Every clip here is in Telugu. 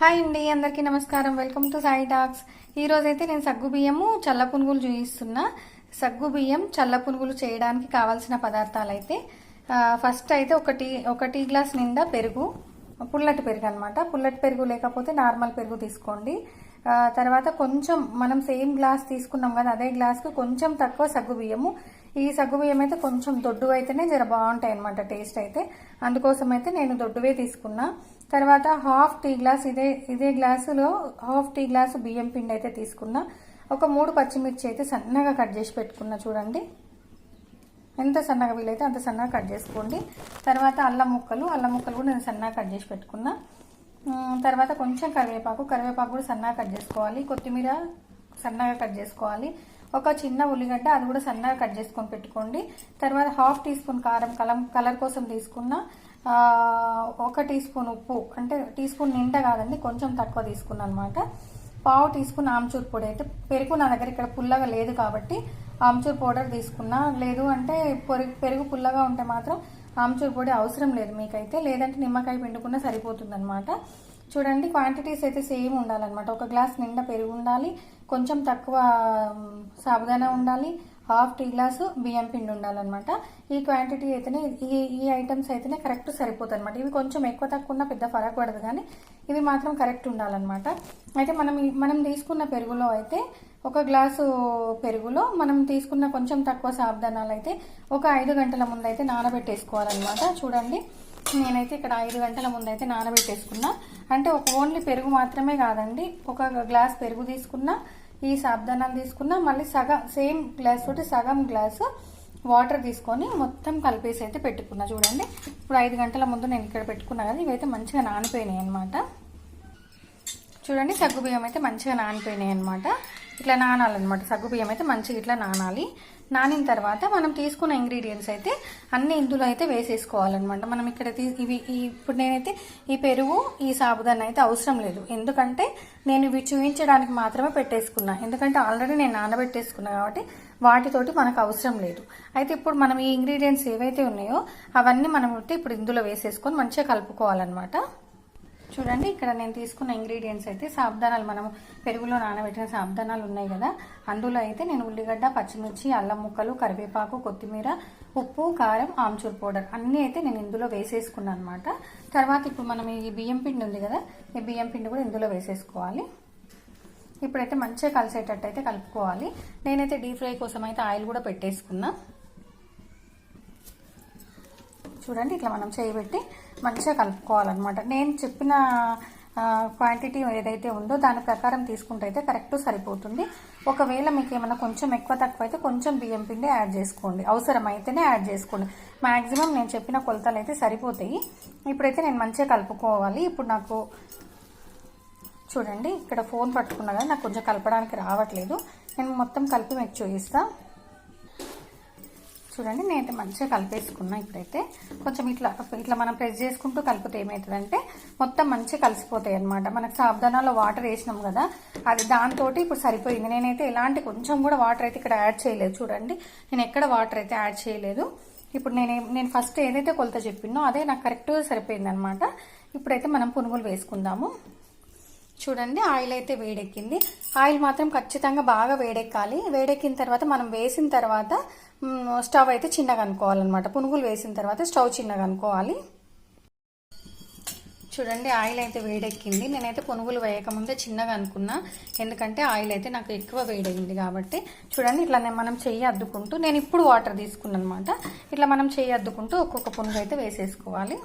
హాయ్ అండి అందరికీ నమస్కారం. వెల్కమ్ టు సాయి టాక్స్ ఈ నేను సగ్గు బియ్యము చల్ల పునుగులు చూపిస్తున్నా సగ్గు బియ్యం చల్ల పునుగులు చేయడానికి కావాల్సిన పదార్థాలు అయితే ఫస్ట్ అయితే ఒకటి ఒకటి ఒక టీ గ్లాస్ నిండా పెరుగు పుల్లటి పెరుగు అనమాట పుల్లటి పెరుగు లేకపోతే నార్మల్ పెరుగు తీసుకోండి. తర్వాత కొంచెం మనం సేమ్ గ్లాస్ తీసుకున్నాం కదా అదే గ్లాస్కి కొంచెం తక్కువ సగ్గు బియ్యము. ఈ సగ్గు బియ్యం అయితే కొంచెం దొడ్డు అయితేనే జర బాగుంటాయి అనమాట టేస్ట్ అయితే. అందుకోసం అయితే నేను దొడ్డువే తీసుకున్నా. తర్వాత హాఫ్ టీ గ్లాస్ ఇదే ఇదే గ్లాసులో హాఫ్ టీ గ్లాసు బియ్యం పిండి అయితే తీసుకున్నా. ఒక మూడు పచ్చిమిర్చి అయితే సన్నగా కట్ చేసి పెట్టుకున్నా చూడండి. ఎంత సన్నగా వీలైతే అంత సన్నగా కట్ చేసుకోండి. తర్వాత అల్లం ముక్కలు అల్లం ముక్కలు కూడా నేను సన్నగా కట్ చేసి పెట్టుకున్నా. తర్వాత కొంచెం కరివేపాకు కరివేపాకు కూడా సన్నగా కట్ చేసుకోవాలి. కొత్తిమీర సన్నగా కట్ చేసుకోవాలి. ఒక చిన్న ఉల్లిగడ్డ అది కూడా సన్నగా కట్ చేసుకొని పెట్టుకోండి. తర్వాత హాఫ్ టీ స్పూన్ కారం కలం కలర్ కోసం తీసుకున్న. ఒక టీ స్పూన్ ఉప్పు అంటే టీ స్పూన్ నిండా కాదండి కొంచెం తక్కువ తీసుకున్నాను అనమాట పావు టీ స్పూన్ ఆమ్చూర్ పొడి అయితే పెరుగు నా దగ్గర ఇక్కడ పుల్లగా లేదు కాబట్టి ఆమ్చూర్ పౌడర్ తీసుకున్నా. లేదు అంటే పెరుగు పెరుగు పుల్లగా ఉంటే మాత్రం ఆమ్చూర్ పొడి అవసరం లేదు మీకైతే. లేదంటే నిమ్మకాయ పిండుకున్నా సరిపోతుందనమాట. చూడండి క్వాంటిటీస్ అయితే సేమ్ ఉండాలన్నమాట. ఒక గ్లాస్ నిండా పెరుగు ఉండాలి కొంచెం తక్కువ సాబుదానా ఉండాలి హాఫ్ టీ గ్లాసు బియ్యం పిండి ఉండాలన్నమాట. ఈ క్వాంటిటీ అయితేనే ఈ ఈ ఐటమ్స్ అయితేనే కరెక్ట్ సరిపోతుంది అనమాట ఇవి కొంచెం ఎక్కువ తక్కువ పెద్ద ఫరక్ పడదు కానీ ఇవి మాత్రం కరెక్ట్ ఉండాలన్నమాట. అయితే మనం మనం తీసుకున్న పెరుగులో అయితే ఒక గ్లాసు పెరుగులో మనం తీసుకున్న కొంచెం తక్కువ సాబ్దానాలు అయితే ఒక ఐదు గంటల ముందు అయితే నానబెట్టేసుకోవాలన్నమాట. చూడండి నేనైతే ఇక్కడ ఐదు గంటల ముందు అయితే నానబెట్టేసుకున్నా. అంటే ఒక ఓన్లీ పెరుగు మాత్రమే కాదండి ఒక గ్లాస్ పెరుగు తీసుకున్నా ఈ సాబ్దానాలు తీసుకున్నా మళ్ళీ సగం సేమ్ గ్లాస్ తోటి సగం గ్లాసు వాటర్ తీసుకొని మొత్తం కలిపేసి అయితే పెట్టుకున్నా. చూడండి ఇప్పుడు ఐదు గంటల ముందు నేను ఇక్కడ పెట్టుకున్నా కదా ఇవైతే మంచిగా నానిపోయినాయి అనమాట చూడండి సగ్గు బియ్యం అయితే మంచిగా నానిపోయినాయి అనమాట ఇట్లా నానాలన్నమాట. సగ్గు బియ్యం అయితే మంచిగా ఇట్లా నానాలి. నానిన తర్వాత మనం తీసుకున్న ఇంగ్రీడియంట్స్ అయితే అన్ని ఇందులో అయితే వేసేసుకోవాలన్నమాట. మనం ఇక్కడ తీ ఇవి ఇప్పుడు నేనైతే ఈ పెరుగు ఈ సాబుదాన్ని అయితే అవసరం లేదు. ఎందుకంటే నేను ఇవి చూపించడానికి మాత్రమే పెట్టేసుకున్నా. ఎందుకంటే ఆల్రెడీ నేను నానబెట్టేసుకున్నా కాబట్టి వాటితోటి మనకు అవసరం లేదు. అయితే ఇప్పుడు మనం ఈ ఇంగ్రీడియంట్స్ ఏవైతే ఉన్నాయో అవన్నీ మనం ఇప్పుడు ఇందులో వేసేసుకొని మంచిగా కలుపుకోవాలన్నమాట. చూడండి ఇక్కడ నేను తీసుకున్న ఇంగ్రీడియంట్స్ అయితే సాబ్దానాలు మనం పెరుగులో నానబెట్టిన సాబ్దానాలు ఉన్నాయి కదా. అందులో అయితే నేను ఉల్లిగడ్డ పచ్చిమిర్చి అల్లం ముక్కలు కరివేపాకు కొత్తిమీర ఉప్పు కారం ఆమ్చూర్ పౌడర్ అన్నీ అయితే నేను ఇందులో వేసేసుకున్నాను అనమాట తర్వాత ఇప్పుడు మనం ఈ బియ్యం పిండి ఉంది కదా ఈ బియ్యం పిండి కూడా ఇందులో వేసేసుకోవాలి. ఇప్పుడైతే మంచిగా కలిసేటట్టు అయితే కలుపుకోవాలి. నేనైతే డీప్ ఫ్రై కోసం అయితే ఆయిల్ కూడా పెట్టేసుకున్నా. చూడండి ఇట్లా మనం చేయబెట్టి మంచిగా కలుపుకోవాలన్నమాట. నేను చెప్పిన క్వాంటిటీ ఏదైతే ఉందో దాని ప్రకారం తీసుకుంటే అయితే కరెక్ట్ సరిపోతుంది. ఒకవేళ మీకు ఏమైనా కొంచెం ఎక్కువ తక్కువ అయితే కొంచెం బియ్యం పిండి యాడ్ చేసుకోండి. అవసరమైతేనే యాడ్ చేసుకోండి. మ్యాక్సిమం నేను చెప్పిన కొలతలు అయితే సరిపోతాయి. ఇప్పుడైతే నేను మంచిగా కలుపుకోవాలి. ఇప్పుడు నాకు చూడండి ఇక్కడ ఫోన్ పట్టుకున్నా కదా నాకు కొంచెం కలపడానికి రావట్లేదు. నేను మొత్తం కలిపి మీకు చూపిస్తాను చూడండి నేనైతే మంచిగా కలిపేసుకున్నా ఇప్పుడైతే. కొంచెం ఇట్లా ఇట్లా మనం ప్రెస్ చేసుకుంటూ కలిపితే ఏమవుతుందంటే మొత్తం మంచిగా కలిసిపోతాయి అనమాట మనకు సాబ్దానాలో వాటర్ వేసినాం కదా అది దాంతో ఇప్పుడు సరిపోయింది. నేనైతే ఎలాంటి కొంచెం కూడా వాటర్ అయితే ఇక్కడ యాడ్ చేయలేదు. చూడండి నేను ఎక్కడ వాటర్ అయితే యాడ్ చేయలేదు. ఇప్పుడు నేను నేను ఫస్ట్ ఏదైతే కొలత చెప్పినో అదే నాకు కరెక్ట్గా సరిపోయింది అనమాట ఇప్పుడైతే మనం పునుగులు వేసుకుందాము. చూడండి ఆయిల్ అయితే వేడెక్కింది. ఆయిల్ మాత్రం ఖచ్చితంగా బాగా వేడెక్కాలి. వేడెక్కిన తర్వాత మనం వేసిన తర్వాత స్టవ్ అయితే చిన్నగా అనుకోవాలన్నమాట. పునుగులు వేసిన తర్వాత స్టవ్ చిన్నగా అనుకోవాలి. చూడండి ఆయిల్ అయితే వేడెక్కింది. నేనైతే పునుగులు వేయకముందే చిన్నగా అనుకున్నా. ఎందుకంటే ఆయిల్ అయితే నాకు ఎక్కువ వేడైంది కాబట్టి. చూడండి ఇట్లా నేను మనం చెయ్యి అద్దుకుంటూ నేను ఇప్పుడు వాటర్ తీసుకున్నాను అనమాట ఇట్లా మనం చెయ్యి అద్దుకుంటూ ఒక్కొక్క పునుగు అయితే వేసేసుకోవాలి.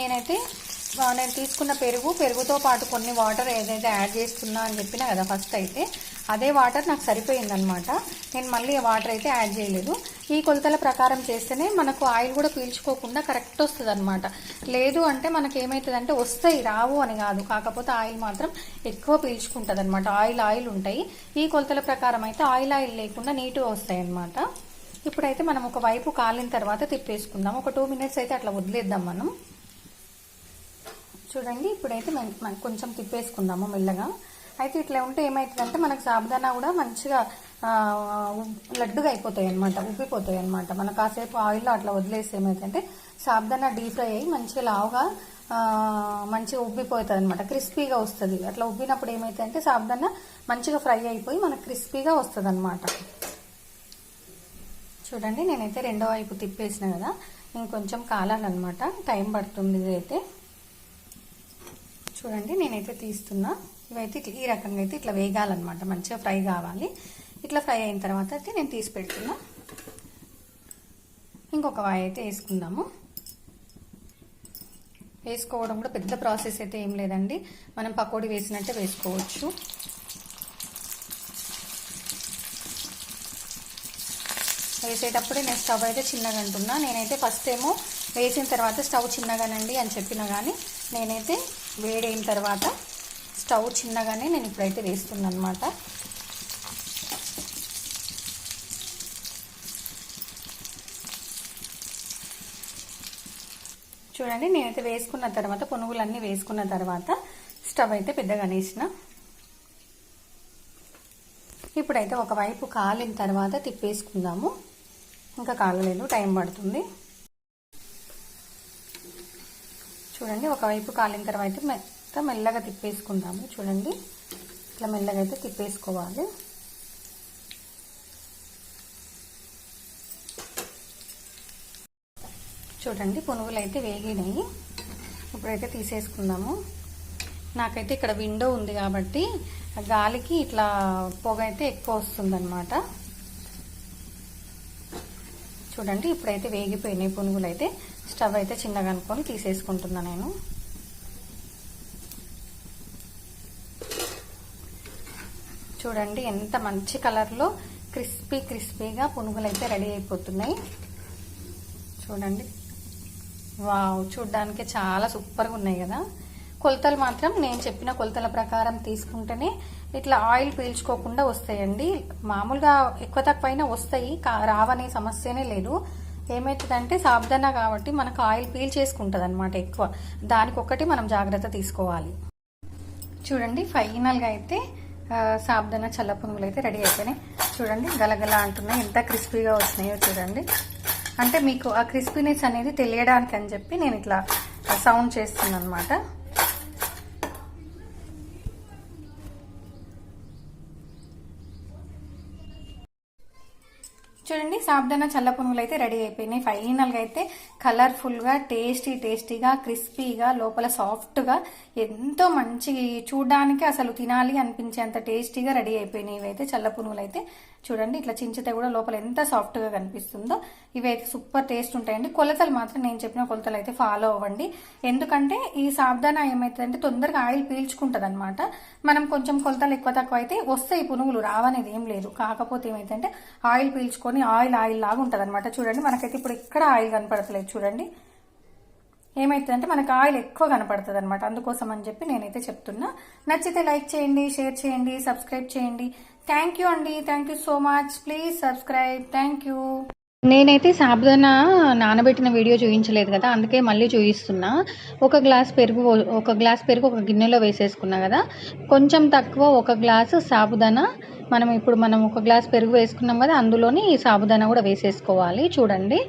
నేనైతే నేను తీసుకున్న పెరుగు పెరుగుతో పాటు కొన్ని వాటర్ ఏదైతే యాడ్ చేస్తున్నా అని చెప్పినా కదా ఫస్ట్ అయితే అదే వాటర్ నాకు సరిపోయిందనమాట నేను మళ్ళీ వాటర్ అయితే యాడ్ చేయలేదు. ఈ కొలతల ప్రకారం చేస్తేనే మనకు ఆయిల్ కూడా పీల్చుకోకుండా కరెక్ట్ వస్తుంది అనమాట లేదు అంటే మనకి ఏమవుతుందంటే వస్తాయి రావు అని కాదు. కాకపోతే ఆయిల్ మాత్రం ఎక్కువ పీల్చుకుంటుంది అనమాట ఆయిల్ ఆయిల్ ఉంటాయి. ఈ కొలతల ప్రకారం అయితే ఆయిల్ ఆయిల్ లేకుండా నీట్గా వస్తాయి అనమాట ఇప్పుడైతే మనం ఒక వైపు కాలిన తర్వాత తిప్పేసుకుందాం. ఒక టూ మినిట్స్ అయితే అట్లా వదిలేద్దాం మనం. చూడండి ఇప్పుడైతే మనం కొంచెం తిప్పేసుకుందాము మెల్లగా. అయితే ఇట్లా ఉంటే ఏమవుతుందంటే మనకు సాబుదానా కూడా మంచిగా లడ్డుగా అయిపోతాయి అనమాట ఉబ్బిపోతాయి అనమాట మనం కాసేపు ఆయిల్లో అట్లా వదిలేసి ఏమైందంటే సాబుదానా డీప్ ఫ్రై అయ్యి మంచిగా లావుగా మంచిగా ఉబ్బిపోతుంది అనమాట క్రిస్పీగా వస్తుంది. అట్లా ఉబ్బినప్పుడు ఏమైతుందంటే సాబుదానా మంచిగా ఫ్రై అయిపోయి మనకు క్రిస్పీగా వస్తుంది అనమాట చూడండి నేనైతే రెండో వైపు తిప్పేసిన కదా ఇంకొంచెం కాలాలన్నమాట టైం పడుతుంది ఇదైతే. చూడండి నేనైతే తీస్తున్నా. ఇవైతే ఇట్లా- ఈ రకంగా అయితే ఇట్లా వేగాలన్నమాట. మంచిగా ఫ్రై కావాలి. ఇట్లా ఫ్రై అయిన తర్వాత అయితే నేను తీసి పెడుతున్నా. ఇంకొక వాయి అయితే వేసుకుందాము. వేసుకోవడం కూడా పెద్ద ప్రాసెస్ అయితే ఏం లేదండి. మనం పకోడీ వేసినట్టే వేసుకోవచ్చు. వేసేటప్పుడే నేను స్టవ్ అయితే చిన్నగా అంటున్నా. నేనైతే ఫస్ట్ ఏమో వేసిన తర్వాత స్టవ్ చిన్నగానండి అని చెప్పిన కానీ నేనైతే వేడైన తర్వాత స్టవ్ చిన్నగానే నేను ఇప్పుడైతే వేస్తున్నాను అనమాట చూడండి నేనైతే వేసుకున్న తర్వాత పునుగులన్నీ వేసుకున్న తర్వాత స్టవ్ అయితే పెద్దగా వేసిన ఇప్పుడైతే ఒకవైపు కాలిన తర్వాత తిప్పేసుకుందాము. ఇంకా కాలలేదు టైం పడుతుంది. చూడండి ఒకవైపు కాలిన తర్వాత మెత్త మెల్లగా తిప్పేసుకుందాము. చూడండి ఇట్లా మెల్లగా అయితే తిప్పేసుకోవాలి. చూడండి పునుగులు అయితే వేగినాయి. ఇప్పుడైతే తీసేసుకుందాము. నాకైతే ఇక్కడ విండో ఉంది కాబట్టి గాలికి ఇట్లా పొగ అయితే ఎక్కువ వస్తుందన్నమాట. చూడండి ఇప్పుడైతే వేగిపోయినాయి పునుగులు అయితే. స్టవ్ అయితే చిన్నగా అనుకొని తీసేసుకుంటున్నా నేను. చూడండి ఎంత మంచి కలర్లో క్రిస్పీ క్రిస్పీగా పునుగులు అయితే రెడీ అయిపోతున్నాయి. చూడండి. వావ్ చూడ్డానికి చాలా సూపర్గా ఉన్నాయి కదా. కొలతలు మాత్రం నేను చెప్పిన కొలతల ప్రకారం తీసుకుంటేనే ఇట్లా ఆయిల్ పీల్చుకోకుండా వస్తాయండి. మామూలుగా ఎక్కువ తక్కువ అయినా వస్తాయి కా- రావనే సమస్యనే లేదు. ఏమవుతుందంటే సాబ్దనా కాబట్టి మనకు ఆయిల్ పీల్ చేసుకుంటుంది అనమాట ఎక్కువ. దానికొకటి మనం జాగ్రత్త తీసుకోవాలి. చూడండి ఫైనల్గా అయితే ఆ, సాబ్దన చల్ల పునుగులు అయితే రెడీ అయిపోయినాయి. చూడండి గలగల అంటున్నాయి. ఎంత క్రిస్పీగా వచ్చినాయో చూడండి. అంటే మీకు ఆ క్రిస్పీనెస్ అనేది తెలియడానికి అని చెప్పి నేను ఇట్లా సౌండ్ చేస్తున్నాను అనమాట చూడండి సాబ్దానా చల్ల పునుగులు అయితే రెడీ అయిపోయినాయి. ఫైనల్గా అయితే కలర్ఫుల్గా టేస్టీ టేస్టీగా క్రిస్పీగా లోపల సాఫ్ట్గా ఎంతో మంచి చూడడానికి అసలు తినాలి అనిపించేంత టేస్టీగా రెడీ అయిపోయినాయి ఇవైతే చల్ల పునుగులు అయితే చూడండి ఇట్లా చించితే కూడా లోపల ఎంత సాఫ్ట్గా కనిపిస్తుందో. ఇవైతే సూపర్ టేస్ట్ ఉంటాయండి. కొలతలు మాత్రం నేను చెప్పిన కొలతలు అయితే ఫాలో అవ్వండి. ఎందుకంటే ఈ సాబ్దానా ఏమవుతుందంటే తొందరగా ఆయిల్ పీల్చుకుంటుంది అనమాట మనం కొంచెం కొలతలు ఎక్కువ తక్కువ అయితే వస్తాయి పునుగులు రావనేది ఏం లేదు. కాకపోతే ఏమైందంటే ఆయిల్ పీల్చుకొని ఆయిల్ ఆయిల్ లాగా ఉంటుంది అనమాట చూడండి మనకైతే ఇప్పుడు ఎక్కడ ఆయిల్ కనపడతలేదు. చూడండి. ఏమవుతుందంటే మనకు ఆయిల్ ఎక్కువ కనపడుతుంది అనమాట అందుకోసం అని చెప్పి నేనైతే చెప్తున్నా. నచ్చితే లైక్ చేయండి షేర్ చేయండి సబ్స్క్రైబ్ చేయండి. థ్యాంక్ యూ అండి. Thank you so much please subscribe thank you నేనైతే సాబుదానా నానబెట్టిన వీడియో చూపించలేదు కదా అందుకే మళ్ళీ చూపిస్తున్నా. ఒక గ్లాస్ పెరుగు ఒక గ్లాస్ పెరుగు ఒక గిన్నెలో వేసేసుకున్నా కదా. కొంచెం తక్కువ ఒక గ్లాసు సాబుదానా. మనం ఇప్పుడు మనం ఒక గ్లాస్ పెరుగు వేసుకున్నాం కదా అందులోని సాబుదానా కూడా వేసేసుకోవాలి. చూడండి.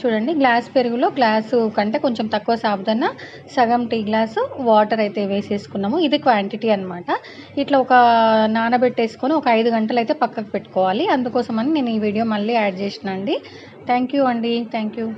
చూడండి గ్లాస్ పెరుగులో గ్లాసు కంటే కొంచెం తక్కువ సాబుదానా సగం టీ గ్లాసు వాటర్ అయితే వేసేసుకున్నాము. ఇది క్వాంటిటీ అనమాట ఇట్లా ఒక నానబెట్టేసుకొని ఒక ఐదు గంటలు అయితే పక్కకు పెట్టుకోవాలి. అందుకోసమని నేను ఈ వీడియో మళ్ళీ యాడ్ చేసిన అండి థ్యాంక్ యూ అండి. Thank you.